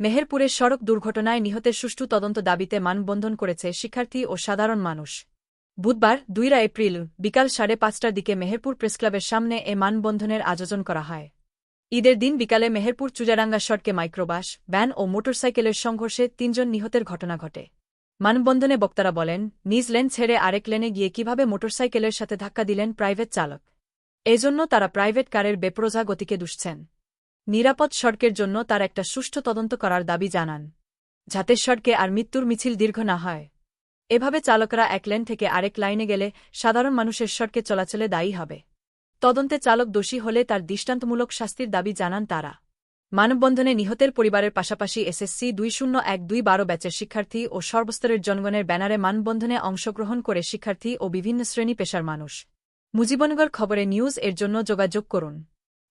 মেহেরপুরের সড়ক দুর্ঘটনায় নিহতের সুষ্ঠু তদন্ত দাবিতে মানববন্ধন করেছে শিক্ষার্থী ও সাধারণ মানুষ। বুধবার দুইরা এপ্রিল, বিকাল সাড়ে পাঁচটার দিকে মেহেরপুর প্রেসক্লাবের সামনে এ মানববন্ধনের আয়োজন করা হয়। ঈদের দিন বিকালে মেহেরপুর চুজারাঙ্গা সড়কে মাইক্রোবাস, ভ্যান ও মোটরসাইকেলের সংঘর্ষে তিনজন নিহতের ঘটনা ঘটে। মানববন্ধনে বক্তারা বলেন, নিজ লেন ছেড়ে আরেক লেনে গিয়ে কীভাবে মোটরসাইকেলের সাথে ধাক্কা দিলেন প্রাইভেট চালক। এজন্য তারা প্রাইভেট কারের বেপ্রোজা গতিকে দুষছেন। নিরাপদ সড়কের জন্য তার একটা সুষ্ঠু তদন্ত করার দাবি জানান, যাতে সড়কে আর মৃত্যুর মিছিল দীর্ঘ না হয়। এভাবে চালকরা এক লেন থেকে আরেক লাইনে গেলে সাধারণ মানুষের সড়কে চলাচলে দায়ী হবে। তদন্তে চালক দোষী হলে তার দৃষ্টান্তমূলক শাস্তির দাবি জানান তারা। মানববন্ধনে নিহতের পরিবারের পাশাপাশি এসএসসি দুই শূন্য এক দুই বারো ব্যাচের শিক্ষার্থী ও সর্বস্তরের জনগণের ব্যানারে মানববন্ধনে অংশগ্রহণ করে শিক্ষার্থী ও বিভিন্ন শ্রেণি পেশার মানুষ। মুজিবনগর খবরে নিউজ এর জন্য যোগাযোগ করুন।